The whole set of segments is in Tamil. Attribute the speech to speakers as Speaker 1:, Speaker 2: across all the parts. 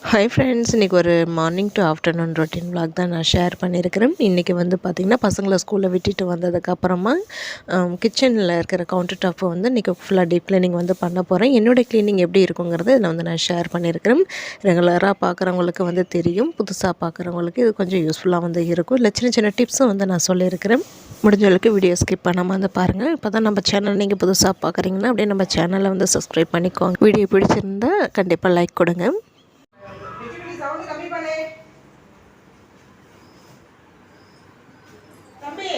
Speaker 1: ஹாய் ஃப்ரெண்ட்ஸ் இன்றைக்கி ஒரு morning to afternoon routine vlog தான் நான் ஷேர் பண்ணியிருக்கிறேன். இன்றைக்கி வந்து பார்த்திங்கன்னா பசங்களை ஸ்கூலில் விட்டுட்டு வந்ததுக்கப்புறமா கிச்சனில் இருக்கிற கவுண்டர் டாப்பை வந்து இன்றைக்கி ஃபுல்லாக டீப் கிளீனிங் வந்து பண்ண போகிறேன் என்னுடைய க்ளீனிங் எப்படி இருக்குங்கிறது இதில் வந்து நான் ஷேர் பண்ணியிருக்கிறேன். ரெகுலராக பார்க்குறவங்களுக்கு வந்து தெரியும் புதுசாக பார்க்குறவங்களுக்கு இது கொஞ்சம் யூஸ்ஃபுல்லாக வந்து இருக்கும். இல்லை சின்ன சின்ன டிப்ஸும் வந்து நான் சொல்லியிருக்கிறேன். முடிஞ்ச அளவுக்கு வீடியோ ஸ்கிப் பண்ணாமல் வந்து பாருங்கள் இப்போ தான் நம்ம சேனல் நீங்கள் புதுசாக பார்க்குறீங்கன்னா அப்படியே நம்ம சேனலை வந்து சப்ஸ்கிரைப் பண்ணிக்கோங்க. வீடியோ பிடிச்சிருந்தால் கண்டிப்பாக லைக் கொடுங்க
Speaker 2: வெற்றி சவுண்ட் கம்மி பண்ணு தம்பி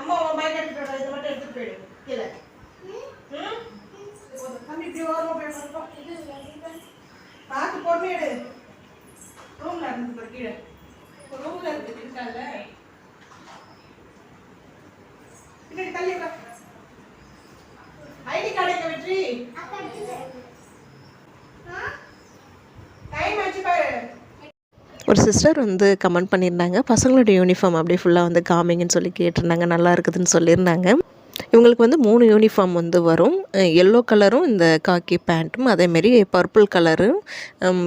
Speaker 2: அம்மா உன் பைக் எடுத்துட்டு வர இதை மட்டும் எடுத்துட்டு போயிடு கீழே ம்? இது போதும். தம்பி இப்படி ஓரமா போய் உட்காருப்பா. பார்த்து பொறுமை எடு ரூம்ல இருந்து பாரு கீழே ரூம்ல இருந்து இருக்கால பின்னாடி தள்ளி ஐடி கார்டு எங்க வெற்றி டைம் ஆச்சு பாரு
Speaker 1: ஒரு சிஸ்டர் வந்து கமெண்ட் பண்ணியிருந்தாங்க பசங்களோட யூனிஃபார்ம் அப்படியே ஃபுல்லாக வந்து காமிங்கன்னு சொல்லி கேட்டிருந்தாங்க நல்லா இருக்குதுன்னு சொல்லியிருந்தாங்க. இவங்களுக்கு வந்து மூணு யூனிஃபார்ம் வந்து வரும். எல்லோ கலரும் இந்த காக்கி பேண்ட்டும் அதேமாரி பர்பிள் கலரும்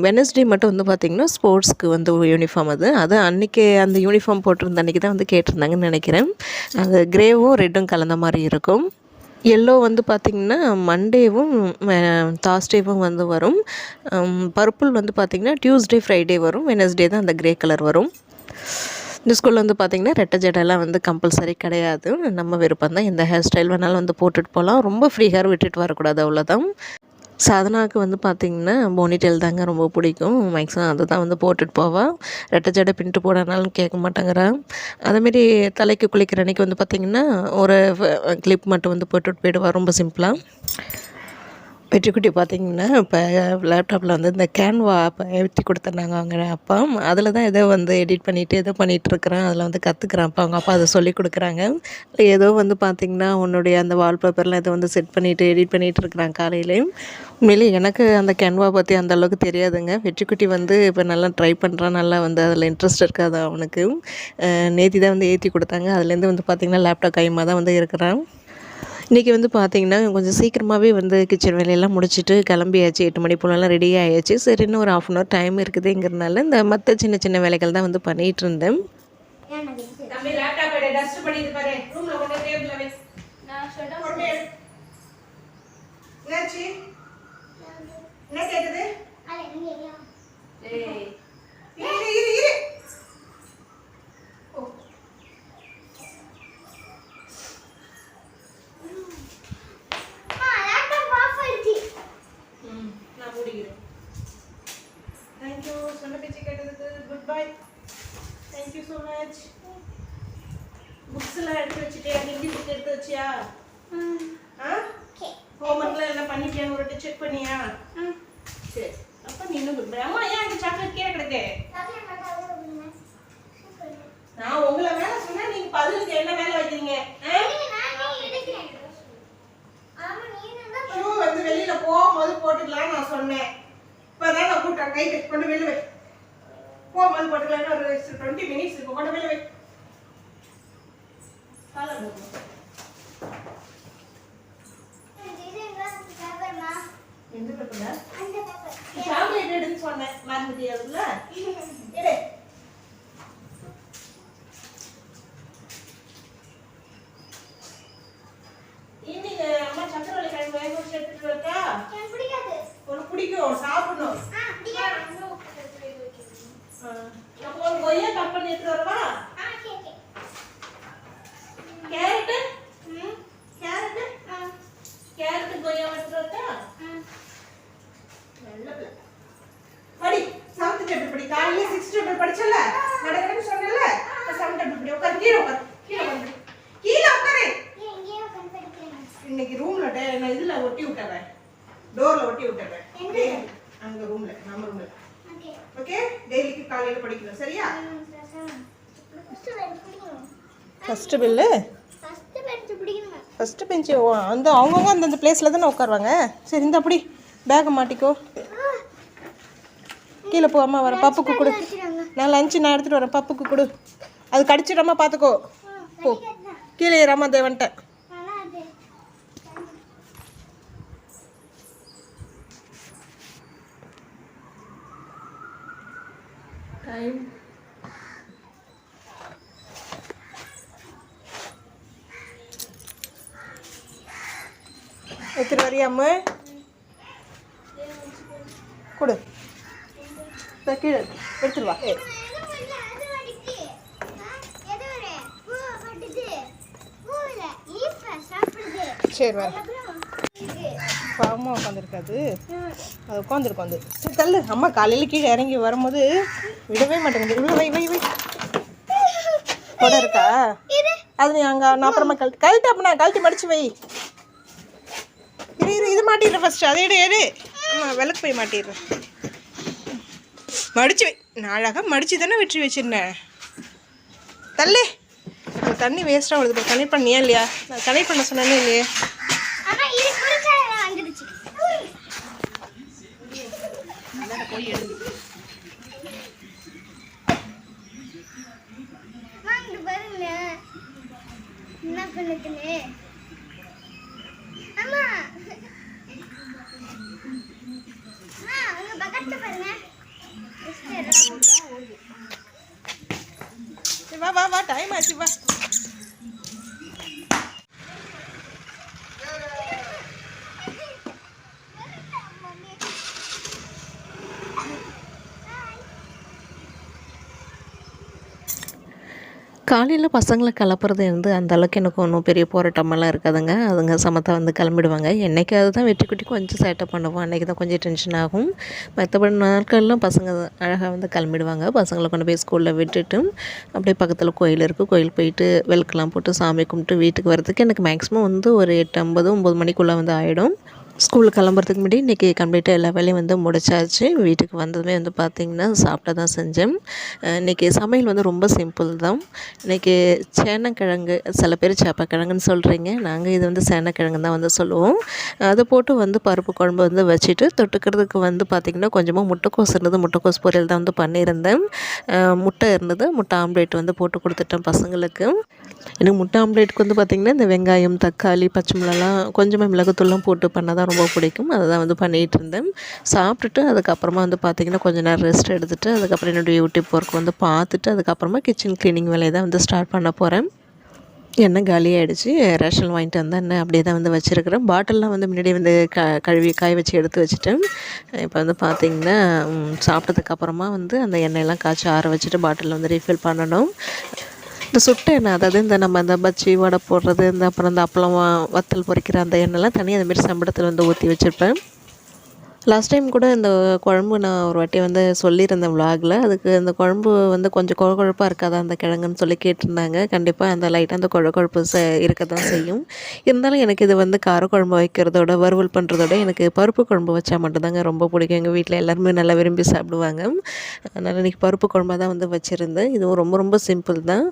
Speaker 1: வெனஸ்டே மட்டும் வந்து பார்த்திங்கன்னா ஸ்போர்ட்ஸ்க்கு வந்து யூனிஃபார்ம் அது. அது அன்றைக்கி அந்த யூனிஃபார்ம் போட்டிருந்த அன்றைக்கி தான் வந்து கேட்டிருந்தாங்கன்னு நினைக்கிறேன். அது கிரேவும் ரெட்டும் கலந்த மாதிரி இருக்கும். எல்லோ வந்து பார்த்திங்கன்னா மண்டேவும் தாஸ்டேவும் வந்து வரும். பர்பிள் வந்து பார்த்திங்கன்னா டியூஸ்டே ஃப்ரைடே வரும். வெனஸ்டே தான் அந்த க்ரே கலர் வரும். இந்த ஸ்கூலில் வந்து பார்த்திங்கன்னா ரெட்டை ஜடெல்லாம் வந்து கம்பல்சரி கிடையாது. நம்ம விருப்பம் தான் எந்த ஹேர் ஸ்டைல் வேணாலும் வந்து போட்டுட்டு போகலாம் ரொம்ப ஃப்ரீ ஹேர் விட்டுட்டு வரக்கூடாது அவ்வளோதான் சாதனாவுக்கு வந்து பார்த்திங்கன்னா போனிடெயில் தாங்க ரொம்ப பிடிக்கும். மேக்ஸிமம் அதை தான் வந்து போட்டுட்டு போவாள் ரெட்டை ஜடை பின்ட்டு போடனாலும் கேட்க மாட்டேங்கிறா. அதேமாரி தலைக்கு குளிக்கிற அன்றைக்கி வந்து பார்த்திங்கன்னா ஒரு கிளிப் மட்டும் வந்து போட்டுட்டு போயிடுவா. ரொம்ப சிம்பிளாக வெற்றிக்குட்டி பார்த்தீங்கன்னா இப்போ லேப்டாப்பில் வந்து இந்த கேன்வா ஆப்பை ஏற்றி கொடுத்துருந்தாங்க அவங்க அப்பா. அதில் தான் ஏதோ வந்து எடிட் பண்ணிவிட்டு ஏதோ பண்ணிகிட்ருக்குறேன் அதில் வந்து கற்றுக்குறேன் அப்போ அவங்க அப்பா அதை சொல்லி கொடுக்குறாங்க. ஏதோ வந்து பார்த்திங்கன்னா உன்னுடைய அந்த வால்பேப்பர்லாம் இதை வந்து செட் பண்ணிவிட்டு எடிட் பண்ணிகிட்டு இருக்கிறான் காலையிலேயும் உண்மையிலே எனக்கு அந்த கேன்வா பற்றி அந்த அளவுக்கு தெரியாதுங்க. வெற்றிக்குட்டி வந்து இப்போ நல்லா ட்ரை பண்ணுறான் நல்லா வந்து அதில் இன்ட்ரெஸ்ட் இருக்காது அவனுக்கு. நேத்தி தான் வந்து ஏற்றி கொடுத்தாங்க. அதுலேருந்து வந்து பார்த்திங்கன்னா லேப்டாப் கைமாக தான் வந்து இருக்கிறான். இன்றைக்கி வந்து பார்த்திங்கன்னா கொஞ்சம் சீக்கிரமாகவே வந்து கிச்சன் வேலையெல்லாம் முடிச்சுட்டு கிளம்பியாச்சு. எட்டு மணி போலலாம் ரெடி ஆயாச்சு. சரி இன்னும் ஒரு ஆஃப் அன் ஹவர் டைம் இருக்குதுங்கிறதுனால இந்த மற்ற சின்ன சின்ன வேலைகள் தான் வந்து பண்ணிகிட்டு இருந்தேன்.
Speaker 2: தம்பி லேப்டாப் எடு டஸ்ட் பண்ணிட்டு பாரு ரூம்ல கொண்டு டேபிள்ல வை பொறுமையா எடு. என்னாச்சு என்ன கேக்குது ஏய் இரு இரு இரு ஓ. ம், நான் மூடிக்கிறேன் தேங்க்யூ சொன்ன பேச்சு கேட்டதுக்கு good bye thank you so much books எல்லாம் எடுத்து வச்சுட்டியா ஹிந்தி புக் எடுத்து வச்சியா ஆ ஹோம்ஒர்க்லாம் எல்லாம் பண்ணிட்டியான்னு ஒரு வாட்டி செக் பண்ணியா சரி அப்போ நீ இன்னும் குட் பை அம்மா ஏன் அங்கே சாக்லேட் கீழே கிடக்கு நான் உங்களை வேலை சொன்னா நீங்க பதிலுக்கு என்ன வேலை வைக்கிறீங்க ஷூ வந்து வெளியில போகும்போது போட்டுக்கலாம் நான் சொன்னேன் இப்பதான் நான் கூட்டேன் கை கொண்டு வெளில வை. போகும்போது போட்டுக்கலாம் ஒரு டுவெண்ட்டி மினிட்ஸ் இருக்கும் கொண்டு வெளில வை. எந்த பேப்பர்ல சாக்லேட் எடுன்னு சொன்னேன் மறந்துட்டியா எடு. ஈவினிங் அம்மா சக்கரவள்ளி கிழங்கு வேக வச்சு எடுத்துட்டு வரட்டா உனக்கு பிடிக்கும் சாப்பிடணும். ஆ. அப்போ கொய்யா கட் பண்ணி எடுத்துட்டு வரவா ஃபர்ஸ்ட் அந்த அவங்கவுங்க அந்தந்த பிளேஸில் தானே உட்காருவாங்க? சரி இந்த அப்படி பேக்கை மாட்டிக்கோ. கீழே போ அம்மா வரேன் பப்புக்கு கொடு. நான் லஞ்சு நான் எடுத்துகிட்டு வரேன். பப்புக்கு கொடு. அது கடிச்சிடாம பார்த்துக்கோ போ. கீழே ஏறாம தேவன்ட்ட
Speaker 1: டைம்
Speaker 2: வரியாம்மு கொடு. கீழே இருக்கு. எடுத்துட்டு வா. ஏ சரி வர பாவமாக உட்காந்துருக்காது அது உட்காந்துருக்கு வந்து சரி தள்ளு. அம்மா காலையில் கீழே இறங்கி வரும்போது விடவே மாட்டேங்குது. உள்ள வை வை வை கொடை இருக்கா? அது நீ அங்கே நான் அப்புறமா கழட்டி கழட்டு அப்போ நான் கழட்டி மடிச்சு வை. மாட்டிடுறேன் ஃபஸ்ட்டு அதை எடு எடு. ஆமாம் விளக்கு போய் மாட்டிடுறேன். மடிச்சு வை. நான் அழகாக மடிச்சு தானே வெற்றி வச்சிருந்தேன். தள்ளு. தண்ணி வேஸ்ட்டாக வருது கனெக்ட் பண்ணியா இல்லையா? நான் கனெக்ட் பண்ண சொன்னேனே இல்லையே.
Speaker 3: என்ன பண்ணுதுன்னு அம்மா அம்மா உங்க பக்கத்துல பாருங்க
Speaker 2: சரி, வா வா வா டைம் ஆச்சு வா
Speaker 1: காலையில் பசங்களை கிளப்புறது வந்து அந்தளவுக்கு எனக்கு ஒன்றும் பெரிய போராட்டமெல்லாம் இருக்காதுங்க. அதுங்க சமத்தை வந்து கிளம்பிடுவாங்க. என்னைக்காவது தான் வெற்றி குட்டி கொஞ்சம் சேட்டை பண்ணுவோம். அன்றைக்கி தான் கொஞ்சம் டென்ஷன் ஆகும். மற்றபடி நாட்கள்லாம் பசங்க அழகாக வந்து கிளம்பிடுவாங்க. பசங்களை கொண்டு போய் ஸ்கூலில் விட்டுட்டு அப்படியே பக்கத்தில் கோயில் இருக்குது கோயில் போயிட்டு விளக்கெல்லாம் போட்டு சாமி கும்பிட்டு வீட்டுக்கு வரதுக்கு எனக்கு மேக்ஸிமம் வந்து ஒரு எட்டு ஐம்பது ஒம்பது மணிக்குள்ளே வந்து ஆகிடும் ஸ்கூலுக்கு கிளம்புறதுக்கு முன்னாடி இன்றைக்கி கம்ப்ளீட்டாக எல்லா வேலையும் வந்து முடிச்சாச்சு. வீட்டுக்கு வந்ததுமே வந்து பார்த்திங்கன்னா சாப்பிட தான் செஞ்சேன். இன்றைக்கி சமையல் வந்து ரொம்ப சிம்பிள் தான். இன்றைக்கி சேனக்கிழங்கு சில பேர் சேப்பக்கிழங்குன்னு சொல்கிறீங்க நாங்கள் இது வந்து சேனக்கிழங்கு தான் வந்து சொல்லுவோம். அதை போட்டு வந்து பருப்பு குழம்பு வந்து வச்சுட்டு தொட்டுக்கிறதுக்கு வந்து பார்த்திங்கன்னா கொஞ்சமாக முட்டைக்கோஸ் இருந்தது. முட்டைக்கோஸ் பொரியல் தான் வந்து பண்ணியிருந்தேன். முட்டை இருந்தது. முட்டை ஆம்லேட் வந்து போட்டு கொடுத்துட்டேன் பசங்களுக்கு. எனக்கு முட்டை ஆம்லேட்டுக்கு வந்து பார்த்திங்கன்னா இந்த வெங்காயம் தக்காளி பச்சை மிளகாலாம் கொஞ்சமாக மிளகுத்தூள்லாம் போட்டு பண்ணால் தான் ரொம்ப பிடிக்கும். அதை தான் வந்து பண்ணிகிட்டு இருந்தேன். சாப்பிட்டுட்டு அதுக்கப்புறமா வந்து பார்த்திங்கன்னா கொஞ்ச நேரம் ரெஸ்ட் எடுத்துகிட்டு அதுக்கப்புறம் என்னுடைய யூடியூப் ஒர்க் வந்து பார்த்துட்டு அதுக்கப்புறமா கிச்சன் க்ளீனிங் வேலையை தான் வந்து ஸ்டார்ட் பண்ண போகிறேன் எண்ணெய் காலியாகிடுச்சு ரேஷன் வாங்கிட்டு வந்தேன். எண்ணெய் அப்படியே தான் வந்து வச்சுருக்கிறேன். பாட்டிலெலாம் வந்து முன்னாடி வந்து க கழுவி காய வச்சு எடுத்து வச்சுட்டேன். இப்போ வந்து பார்த்திங்கன்னா சாப்பிட்டதுக்கப்புறமா வந்து அந்த எண்ணெயெல்லாம் காய்ச்சி ஆற வச்சுட்டு பாட்டிலில் வந்து ரீஃபில் பண்ணணும். இந்த சுட்ட எண்ணெய் அதாவது இந்த நம்ம இந்த பஜ்ஜி வடை போடுறது இந்த அப்புறம் இந்த அப்பளம் வத்தல் பொரிக்கிற அந்த எண்ணெய்லாம் தனியாக அதுமாரி சம்படத்தில் வந்து ஊற்றி வச்சுருப்பேன். லாஸ்ட் டைம் கூட இந்த குழம்பு நான் ஒரு வாட்டி வந்து சொல்லியிருந்தேன் vlogல. அதுக்கு அந்த குழம்பு வந்து கொஞ்சம் குழ குழப்பாக இருக்காதா அந்த கிழங்குன்னு சொல்லி கேட்டிருந்தாங்க. கண்டிப்பாக அந்த லைட்டாக அந்த குழ குழப்பு ச இருக்க தான் செய்யும். இருந்தாலும் எனக்கு இது வந்து காரக்குழம்பு வைக்கிறதோட வறுவல் பண்ணுறதோட எனக்கு பருப்பு குழம்பு வச்சா மட்டும்தாங்க ரொம்ப பிடிக்கும். எங்கள் வீட்டில் எல்லாருமே நல்லா விரும்பி சாப்பிடுவாங்க. அதனால் இன்றைக்கி பருப்பு குழம்பாக தான் வந்து வச்சுருந்தேன். இதுவும் ரொம்ப ரொம்ப சிம்பிள் தான்.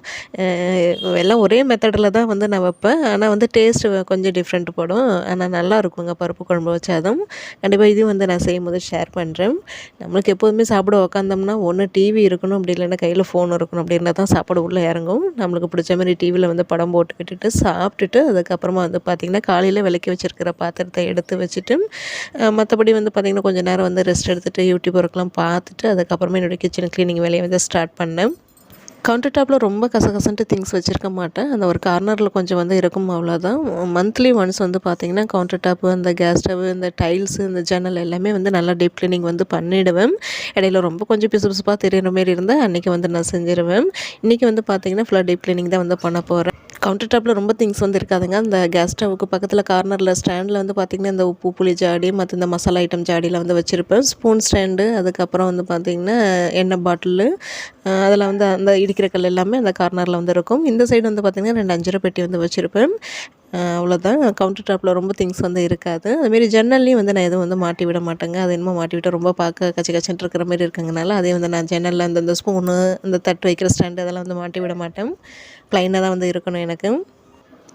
Speaker 1: எல்லாம் ஒரே மெத்தடில் தான் வந்து நான் வைப்பேன். ஆனால் வந்து டேஸ்ட்டு கொஞ்சம் டிஃப்ரெண்ட் போடும். ஆனால் நல்லா இருக்குங்க பருப்பு குழம்பு வச்சாதும் கண்டிப்பாக இதையும் வந்து நான் செய்யும்போது ஷேர் பண்ணுறேன் நம்மளுக்கு எப்போதுமே சாப்பிட உக்காந்தோம்னா ஒன்று டிவி இருக்கணும் அப்படி இல்லைன்னா கையில் ஃபோன் இருக்கணும் அப்படின்னா தான் சாப்பாடு உள்ளே இறங்கும். நம்மளுக்கு பிடிச்ச மாதிரி டிவியில் வந்து படம் போட்டு விட்டுட்டு சாப்பிட்டுட்டு அதுக்கப்புறமா வந்து பார்த்திங்கன்னா காலையில் விளக்கி வச்சுருக்கிற பாத்திரத்தை எடுத்து வச்சுட்டு மற்றபடி வந்து பார்த்திங்கன்னா கொஞ்சம் நேரம் வந்து ரெஸ்ட் எடுத்துகிட்டு யூடியூப் ஒர்க்லாம் பார்த்துட்டு அதுக்கப்புறமா என்னுடைய கிச்சன் க்ளீனிங் வேலையை வந்து ஸ்டார்ட் பண்ணேன். கவுண்டர் டாப்பில் ரொம்ப கசகசன்ட்டு திங்ஸ் வச்சுருக்க மாட்டேன். அந்த ஒரு கார்னரில் கொஞ்சம் வந்து இருக்கும் அவ்வளோதான் மந்த்லி ஒன்ஸ் வந்து பார்த்திங்கன்னா கவுண்டர் டாப்பு அந்த கேஸ் ஸ்டவ் இந்த டைல்ஸு இந்த ஜன்னல் எல்லாமே வந்து நல்லா டீப் க்ளீனிங் வந்து பண்ணிவிடுவேன் இடையில ரொம்ப கொஞ்சம் பிசு பிசுப்பாக தெரியுற மாரி இருந்தால் அன்றைக்கி வந்து நான் செஞ்சிருவேன். இன்றைக்கி வந்து பார்த்திங்கன்னா ஃபுல்லாக டீப் க்ளீனிங் தான் வந்து பண்ண போகிறேன் கவுண்டர் டாப்பில் ரொம்ப திங்ஸ் வந்து இருக்காதுங்க. அந்த கேஸ் ஸ்டவ்வுக்கு பக்கத்தில் கார்னரில் ஸ்டாண்டில் வந்து பார்த்திங்கன்னா இந்த உப்பு புளி ஜாடி மற்ற இந்த மசாலா ஐட்டம் ஜாடியில் வந்து வச்சுருப்பேன். ஸ்பூன் ஸ்டாண்டு அதுக்கப்புறம் வந்து பார்த்திங்கன்னா எண்ணெய் பாட்டிலு அதில் வந்து அந்த இடிக்கிற கல் எல்லாமே அந்த கார்னரில் வந்து இருக்கும். இந்த சைடு வந்து பார்த்திங்கன்னா ரெண்டு அஞ்சரை பெட்டி வந்து வச்சுருப்பேன். அவ்வளோதான் கவுண்டர் டாப்பில் ரொம்ப திங்ஸ் வந்து இருக்காது. அதுமாரி ஜன்னல்லையும் வந்து நான் எதுவும் வந்து மாட்டி விட மாட்டேங்க. அது என்னமோ மாட்டி விட்டால் ரொம்ப பார்க்க கச்சி கச்சன் இருக்கிற மாதிரி இருக்குங்கனால அதே வந்து நான் ஜன்னலில் அந்த ஸ்பூனு இந்த தட்டு வைக்கிற ஸ்டாண்டு அதெல்லாம் வந்து மாட்டி விட மாட்டேன். ப்ளைனாக தான் வந்து இருக்கணும் எனக்கு.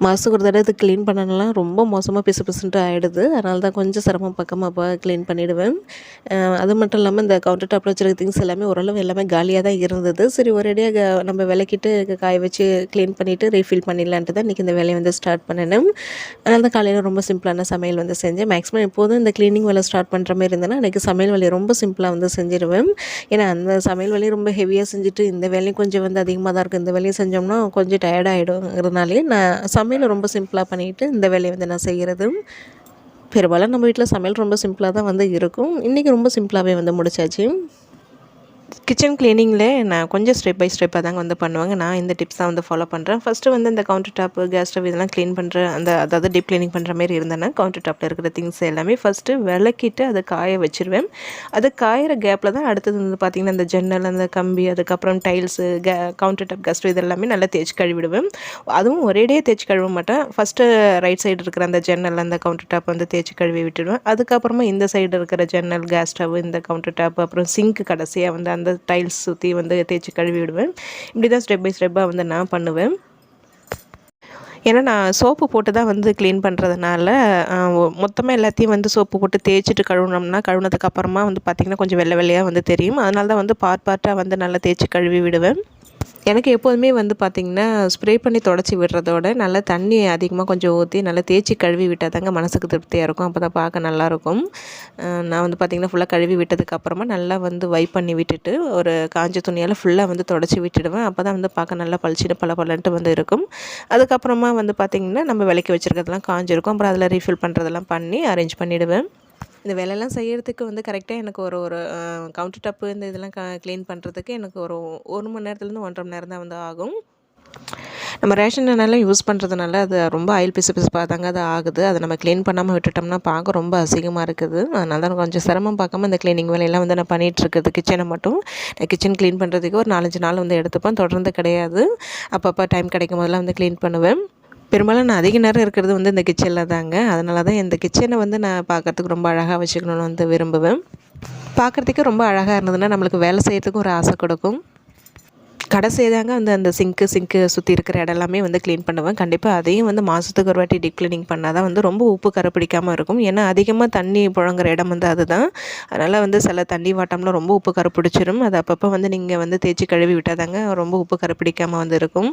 Speaker 1: மாதத்துக்கு ஒரு தடவை இது க்ளீன் பண்ணணும்லாம் ரொம்ப மோசமாக பிசு பிசுன்ட்டு ஆகிடுது அதனால தான் கொஞ்சம் சிரமம் பக்கமாக அப்போ க்ளீன் பண்ணிவிடுவேன் அது மட்டும் இல்லாமல் இந்த கவுண்டர் டாப்பில் வச்சுருக்க திங்ஸ் எல்லாமே ஓரளவு எல்லாமே காலியாக தான் இருந்தது. சரி ஒரேடியாக நம்ம விளக்கிட்டு காய வச்சு க்ளீன் பண்ணிவிட்டு ரீஃபில் பண்ணிடலான்ட்டு தான் இன்றைக்கி இந்த வேலையை வந்து ஸ்டார்ட் பண்ணினேன். அதனால தான் காலையில் ரொம்ப சிம்பிளான சமையல் வந்து செஞ்சேன். மேக்ஸிமம் எப்போதும் இந்த க்ளீனிங் வேலை ஸ்டார்ட் பண்ணுற மாதிரி இருந்தேன்னா அன்றைக்கி சமையல் வேலையை ரொம்ப சிம்பிளாக வந்து செஞ்சிருவேன். ஏன்னா அந்த சமையல் வேலையை ரொம்ப ஹெவியாக செஞ்சுட்டு இந்த வேலையும் கொஞ்சம் வந்து அதிகமாக தான் இருக்கும். இந்த வேலையை செஞ்சோம்னா கொஞ்சம் டயர்டாகிடுங்கிறதுனாலே நான் சமையல் ரொம்ப சிம்பிளாக பண்ணிவிட்டு இந்த வேலையை வந்து நான் செய்கிறது பெரும்பாலும் நம்ம வீட்டில் சமையல் ரொம்ப சிம்பிளாக தான் வந்து இருக்கும். இன்றைக்கி ரொம்ப சிம்பிளாகவே வந்து முடிச்சாச்சு. கிச்சன் க்ளீனிங்கில் நான் கொஞ்சம் ஸ்டெப் பை ஸ்டெப்பாக தாங்க வந்து பண்ணுவாங்க. நான் இந்த டிப்ஸ் தான் வந்து ஃபாலோ பண்ணுறேன் ஃபஸ்ட்டு வந்து இந்த கவுண்டர் டாப்பு கேஸ் ஸ்டவ் இதெல்லாம் க்ளீன் பண்ணுற அந்த அதாவது டீப் க்ளீனிங் பண்ணுற மாதிரி இருந்தேன்னா கவுண்டர் டாப்பில் இருக்கிற திங்ஸ் எல்லாமே ஃபஸ்ட்டு விளக்கிட்டு அதை காய வச்சுருவேன். அது காயிற கேப்பில் தான் அடுத்தது வந்து பார்த்திங்கன்னா அந்த ஜன்னல் அந்த கம்பி அதுக்கப்புறம் டைல்ஸு கே கவுண்டர் டாப் கேஸ் ஸ்டவ் இதெல்லாமே நல்லா தேய்ச்சி கழுவிடுவேன். அதுவும் ஒரேடியே தேய்ச்சி கழுவ மாட்டேன். ஃபஸ்ட்டு ரைட் சைடு இருக்கிற அந்த ஜன்னல் அந்த கவுண்டர் டாப் வந்து தேய்ச்சி கழுவி விட்டுடுவேன். அதுக்கப்புறமா இந்த சைடு இருக்கிற ஜன்னல் கேஸ் ஸ்டவ் இந்த கவுண்டர் டாப் அப்புறம் சிங்க் கடைசியாக வந்து அந்த டைல்ஸ் சுற்றி வந்து தேய்ச்சி கழுவி விடுவேன் இப்படி தான் ஸ்டெப் பை ஸ்டெப்பாக வந்து நான் பண்ணுவேன். ஏன்னா நான் சோப்பு போட்டு தான் வந்து க்ளீன் பண்ணுறதுனால மொத்தமாக எல்லாத்தையும் வந்து சோப்பு போட்டு தேய்ச்சிட்டு கழுவினோம்னா கழுவுனதுக்கு அப்புறமா வந்து பார்த்திங்கன்னா கொஞ்சம் வெள்ளை வெள்ளையாக வந்து தெரியும். அதனால தான் வந்து பார்ட் பார்ட்டாக வந்து நல்லா தேய்ச்சி கழுவி விடுவேன் எனக்கு எப்போதுமே வந்து பார்த்திங்கன்னா ஸ்ப்ரே பண்ணி தொடச்சி விடுறதோட நல்லா தண்ணி அதிகமாக கொஞ்சம் ஊற்றி நல்லா தேய்ச்சி கழுவி விட்டால் தாங்க மனசுக்கு திருப்தியாக இருக்கும். அப்போ தான் பார்க்க நல்லாயிருக்கும் நான் வந்து பார்த்திங்கன்னா ஃபுல்லாக கழுவி விட்டதுக்கு அப்புறமா நல்லா வந்து வைப் பண்ணி விட்டுட்டு ஒரு காஞ்ச துணியால் ஃபுல்லாக வந்து தொடச்சி விட்டுடுவேன். அப்போ தான் வந்து பார்க்க நல்லா பளிச்சுன்னு பல பலன்ட்டு வந்து இருக்கும். அதுக்கப்புறமா வந்து பார்த்திங்கன்னா நம்ம விலைக்கு வச்சுருக்கிறதெல்லாம் காஞ்சிருக்கும். அப்புறம் அதில் ரீஃபில் பண்ணுறதெல்லாம் பண்ணி அரேஞ்ச் பண்ணிவிடுவேன் இந்த வேலையெல்லாம் செய்கிறதுக்கு வந்து கரெக்டாக எனக்கு ஒரு ஒரு கவுண்டர் டப்பு இந்த இதெல்லாம் க க்ளீன் பண்ணுறதுக்கு எனக்கு ஒரு ஒரு மணி நேரத்துலேருந்து ஒன்றரை மணி நேரம் தான் வந்து ஆகும். நம்ம ரேஷன் எண்ணெய்லாம் யூஸ் பண்ணுறதுனால அது ரொம்ப ஆயில் பிசு பிசுப்பாக தாங்க அது ஆகுது. அதை நம்ம க்ளீன் பண்ணாமல் விட்டுட்டோம்னா பார்க்க ரொம்ப அசிங்கமாக இருக்குது. அதனால தான் கொஞ்சம் சிரமம் பார்க்காம இந்த க்ளீனிங் வேலையெல்லாம் வந்து நான் பண்ணிகிட்ருக்குது கிச்சனை மட்டும். நான் கிச்சன் க்ளீன் பண்ணுறதுக்கு ஒரு நாலஞ்சு நாள் வந்து எடுத்துப்பேன். தொடர்ந்து கிடையாது. அப்பப்போ டைம் கிடைக்கும் போதெல்லாம் வந்து க்ளீன் பண்ணுவேன். பெரும்பாலும் நான் அதிக நேரம் இருக்கிறது வந்து இந்த கிச்சனில் தாங்க. அதனால தான் இந்த கிச்சனை வந்து நான் பார்க்கறதுக்கு ரொம்ப அழகாக வச்சுக்கணும்னு வந்து விரும்புவேன். பார்க்குறதுக்கே ரொம்ப அழகாக இருந்ததுன்னா நம்மளுக்கு வேலை செய்கிறதுக்கும் ஒரு ஆசை கொடுக்கும். கடைசி தாங்க வந்து அந்த சிங்க்கு சிங்க்கு சுற்றி இருக்கிற இடம் எல்லாமே வந்து க்ளீன் பண்ணுவேன். கண்டிப்பாக அதையும் வந்து மாதத்துக்கு ஒரு வாட்டி டீப் க்ளீனிங் பண்ணால் தான் வந்து ரொம்ப உப்பு கரை பிடிக்காமல் இருக்கும். ஏன்னா அதிகமாக தண்ணி புழங்குற இடம் வந்து அதுதான். அதனால் வந்து சில தண்ணி வாட்டம்லாம் ரொம்ப உப்பு கரை பிடிச்சிரும். அது அப்பப்போ வந்து நீங்கள் வந்து தேய்ச்சி கழுவி விட்டால் தாங்க ரொம்ப உப்பு கரை பிடிக்காமல் வந்து இருக்கும்.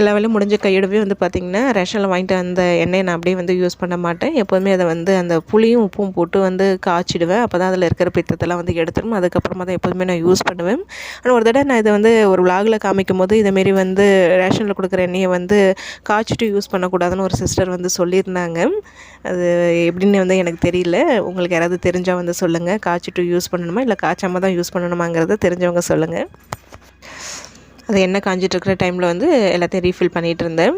Speaker 1: எல்லா வேலையும் முடிஞ்ச கையோடவே வந்து பார்த்திங்கன்னா ரேஷனில் வாங்கிட்டு அந்த எண்ணெயை நான் அப்படியே வந்து யூஸ் பண்ண மாட்டேன். எப்போதுமே அதை வந்து அந்த புளியும் உப்பும் போட்டு வந்து காய்ச்சிடுவேன். அப்போ தான் அதில் இருக்கிற பித்தத்தெல்லாம் வந்து எடுத்துடும் அதுக்கப்புறமா தான் எப்போதுமே நான் யூஸ் பண்ணுவேன். ஆனால் ஒரு தடவை நான் இதை வந்து ஒரு விலாகில் காமிக்கும் போது இதேமாரி வந்து ரேஷனில் கொடுக்குற எண்ணெயை வந்து காய்ச்சிட்டு யூஸ் பண்ணக்கூடாதுன்னு ஒரு சிஸ்டர் வந்து சொல்லியிருந்தாங்க. அது எப்படின்னு வந்து எனக்கு தெரியல. உங்களுக்கு யாராவது தெரிஞ்சால் வந்து சொல்லுங்கள் காய்ச்சிட்டு யூஸ் பண்ணணுமா? இல்லை காய்ச்சாமல் தான் யூஸ் பண்ணணுமாங்கிறத தெரிஞ்சவங்க சொல்லுங்கள் அது எண்ணெய் காஞ்சிட்டு இருக்கிற டைமில் வந்து எல்லாத்தையும் ரீஃபில் பண்ணிகிட்டு இருந்தேன்.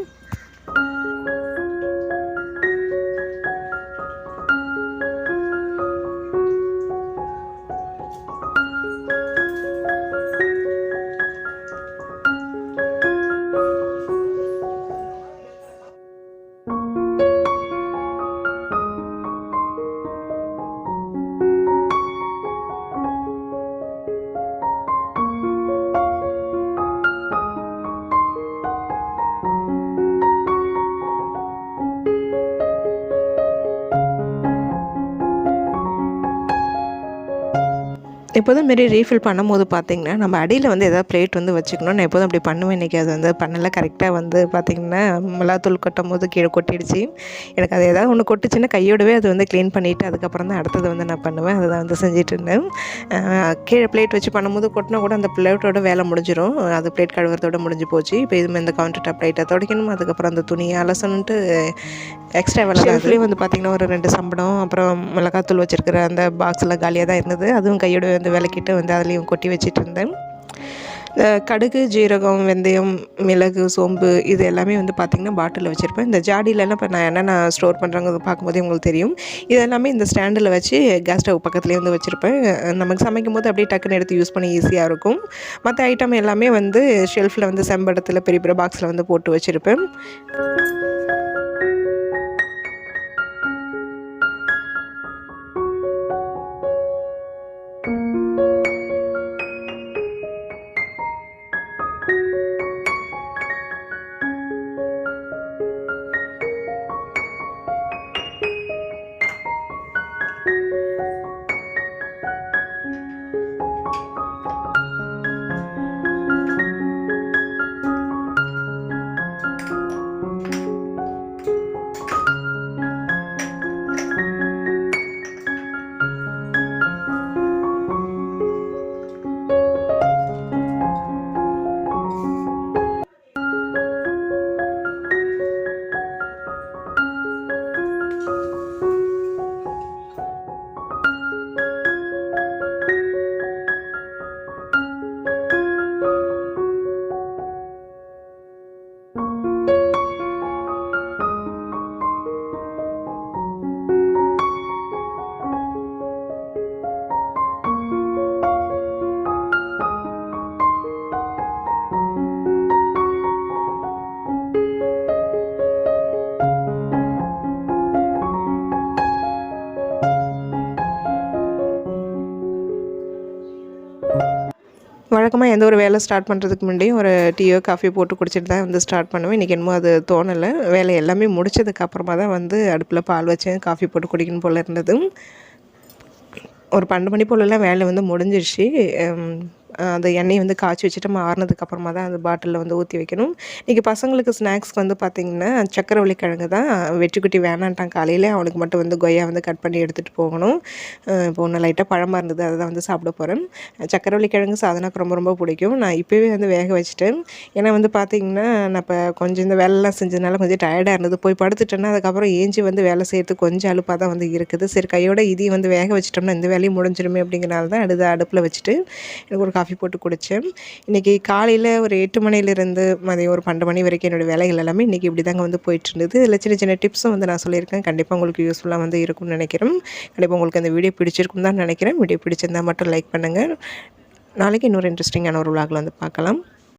Speaker 1: எப்போதும் மாரி ரீஃபில் பண்ணும்போது பார்த்திங்கன்னா நம்ம அடியில் வந்து எதாவது பிளேட் வந்து வச்சுக்கணும் நான் எப்போதும் அப்படி பண்ணுவேன். இன்றைக்கி அது வந்து பண்ணலை. கரெக்டாக வந்து பார்த்திங்கன்னா மிளகாத்தூள் கொட்டும் போது கீழே கொட்டிடுச்சு. எனக்கு அது ஏதாவது ஒன்று கொட்டுச்சுன்னா கையோடவே அது வந்து க்ளீன் பண்ணிவிட்டு அதுக்கப்புறம் தான் அடுத்தது வந்து நான் பண்ணுவேன். அதை தான் வந்து செஞ்சுட்டு இருந்தேன். கீழே பிளேட் வச்சு பண்ணும்போது கொட்டினா கூட அந்த பிளேட்டோட வேலை முடிஞ்சிடும் அது பிளேட் கழுவுறதோட முடிஞ்சு போச்சு. இப்போ இது இந்த கவுண்டர் டாப் பிளேட்டை துடைக்கணும். அதுக்கப்புறம் அந்த துணியை அலசணுன்ட்டு எக்ஸ்ட்ரா வேலை ஷெல்ஃப்லேயும் வந்து பார்த்திங்கன்னா ஒரு ரெண்டு சம்பளம் அப்புறம் மிளகாத்தூள் வச்சுருக்கிற அந்த பாக்ஸில் காலியாக தான் இருந்தது. அதுவும் கையோடு வந்து விளக்கிட்டு வந்து அதுலேயும் கொட்டி வச்சுட்டு இருந்தேன். இந்த கடுகு ஜீரகம் வெந்தயம் மிளகு சோம்பு இது எல்லாமே வந்து பார்த்திங்கன்னா பாட்டிலில் வச்சுருப்பேன். இந்த ஜாடியிலலாம் இப்போ நான் என்னென்ன ஸ்டோர் பண்ணுறாங்க பார்க்கும்போதே உங்களுக்கு தெரியும். இது எல்லாமே இந்த ஸ்டாண்டில் வச்சு கேஸ் ஸ்டவ் பக்கத்துலேயே வந்து வச்சுருப்பேன். நமக்கு சமைக்கும் போது அப்படியே டக்குன்னு எடுத்து யூஸ் பண்ணி ஈஸியாக இருக்கும். மற்ற ஐட்டம் எல்லாமே வந்து ஷெல்ஃபில் வந்து செம்படத்தில் பெரிய பெரிய பாக்ஸில் வந்து போட்டு வச்சுருப்பேன். வழக்கமாக எந்த ஒரு வேலை ஸ்டார்ட் பண்ணுறதுக்கு முன்னாடியும் ஒரு டீயோ காஃபியோ போட்டு குடிச்சிட்டு தான் வந்து ஸ்டார்ட் பண்ணுவேன். இன்றைக்கி என்னமோ அது தோணலை. வேலை எல்லாமே முடிச்சதுக்கப்புறமா தான் வந்து அடுப்பில் பால் வச்சேன் காஃபி போட்டு குடிக்கணும் போல் இருந்தது. ஒரு பன்னெண்டு மணி போலலாம் வேலை வந்து முடிஞ்சிருச்சு. அந்த எண்ணெய் வந்து காய்ச்சி வச்சுட்டு நம்ம ஆறுனதுக்கு அப்புறமா தான் அந்த பாட்டிலில் வந்து ஊற்றி வைக்கணும். இன்றைக்கி பசங்களுக்கு ஸ்நாக்ஸ்க்கு வந்து பார்த்திங்கன்னா சக்கரவள்ளி கிழங்கு தான். வெற்றிக்குட்டி வேணான்ட்டான் காலையில். அவனுக்கு மட்டும் வந்து கொய்யா வந்து கட் பண்ணி எடுத்துகிட்டு போகணும். இப்போ ஒன்று லைட்டாக பழமாக இருந்தது அதை தான் வந்து சாப்பிட போகிறேன் சக்கரவள்ளி கிழங்கு சாதனாக்கு ரொம்ப ரொம்ப பிடிக்கும். நான் இப்போவே வந்து வேக வச்சுட்டேன். ஏன்னா வந்து பார்த்திங்கன்னா நான் இப்போ கொஞ்சம் இந்த வேலைலாம் செஞ்சதுனால கொஞ்சம் டயர்டாக இருந்தது. போய் படுத்துட்டேன்னா அதுக்கப்புறம் ஏஞ்சி வந்து வேலை செய்கிறதுக்கு கொஞ்சம் அழுப்பாக தான் வந்து இருக்குது. சரி கையோட இதையும் வந்து வேக வச்சிட்டோம்னா இந்த வேலையும் முடிஞ்சிடுமே அப்படிங்கிறனால தான் அடுத்த அடுப்பில் வச்சுட்டு எனக்கு ஒரு காஃபி போட்டு குடித்தேன் இன்றைக்கி காலையில் ஒரு எட்டு மணிலேருந்து மதியம் ஒரு பன்னெண்டு மணி வரைக்கும் என்னோடய வேலைகள் எல்லாமே இன்றைக்கி இப்படி தாங்க வந்து போயிட்டு இருந்தது இதில் சின்ன சின்ன டிப்ஸும் வந்து நான் சொல்லியிருக்கேன். கண்டிப்பாக உங்களுக்கு யூஸ்ஃபுல்லாக வந்து இருக்கும்னு நினைக்கிறேன். கண்டிப்பாக உங்களுக்கு அந்த வீடியோ பிடிச்சிருக்கும் தான் நினைக்கிறேன். வீடியோ பிடிச்சிருந்தா மட்டும் லைக் பண்ணுங்கள் நாளைக்கு இன்னொரு இன்ட்ரெஸ்டிங்கான ஒரு vlogல வந்து பார்க்கலாம்.